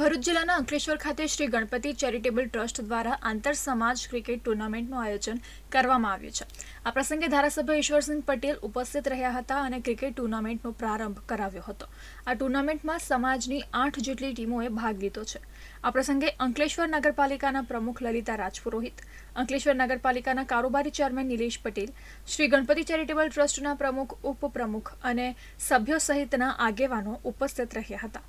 ભરૂચ જિલ્લાના અંકલેશ્વર ખાતે Shri Ganpati charitable trust દ્વારા આંતર સમાજ ક્રિકેટ ટુર્નામેન્ટનું આયોજન કરવામાં આવ્યું છે. આ પ્રસંગે ધારાસભ્ય ઈશ્વરસિંહ પટેલ ઉપસ્થિત રહ્યા હતા અને ક્રિકેટ ટુર્નામેન્ટનો પ્રારંભ કરાવ્યો હતો. આ ટુર્નામેન્ટમાં સમાજની આઠ જેટલી ટીમોએ ભાગ લીધો છે. આ પ્રસંગે અંકલેશ્વર નગરપાલિકાના પ્રમુખ લલિતા રાજપુરોહિત, અંકલેશ્વર નગરપાલિકાના કારોબારી ચેરમેન નિલેશ પટેલ, શ્રી ગણપતિ ચેરિટેબલ ટ્રસ્ટના પ્રમુખ, ઉપપ્રમુખ અને સભ્યો સહિતના આગેવાનો ઉપસ્થિત રહ્યા હતા.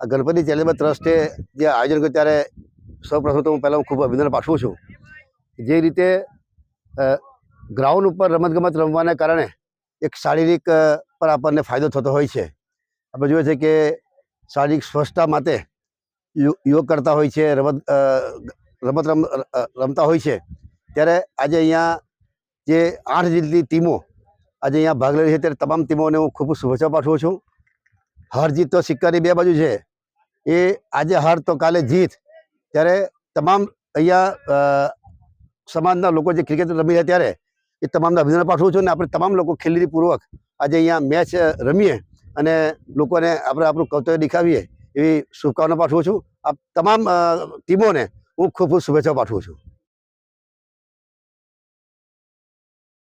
આ ગણપતિ ચેરિટેબલ ટ્રસ્ટે જે આયોજન કર્યું ત્યારે સૌપ્રથમ તો હું પહેલાં ખૂબ અભિનંદન પાઠવું છું. જે રીતે ગ્રાઉન્ડ ઉપર રમતગમત રમવાને કારણે એક શારીરિક પર આપણને ફાયદો થતો હોય છે. આપણે જોઈએ છે કે શારીરિક સ્વચ્છતા માટે યોગ કરતા હોય છે, રમત રમત રમ રમતા હોય છે. ત્યારે આજે અહીંયા જે આઠ જેટલી ટીમો આજે અહીંયા ભાગ લઈ રહી છે, ત્યારે તમામ ટીમોને હું ખૂબ શુભેચ્છા પાઠવું છું. હાર જીત તો સિક્કાની બે બાજુ છે. એ આજે હાર તો કાલે જીત. ત્યારે તમામ અહીંયા સમાજના લોકો જે ક્રિકેટ રમી રહ્યા ત્યારે એ તમામને અભિનંદન પાઠવું છું અને આપણે તમામ લોકો ખેલીપૂર્વક આજે અહીંયા મેચ રમીએ અને લોકોને આપણે આપણું કર્તવ્ય દેખાવીએ એવી શુભકામના પાઠવું છું. આ તમામ ટીમોને હું ખૂબ ખૂબ શુભેચ્છાઓ પાઠવું છું.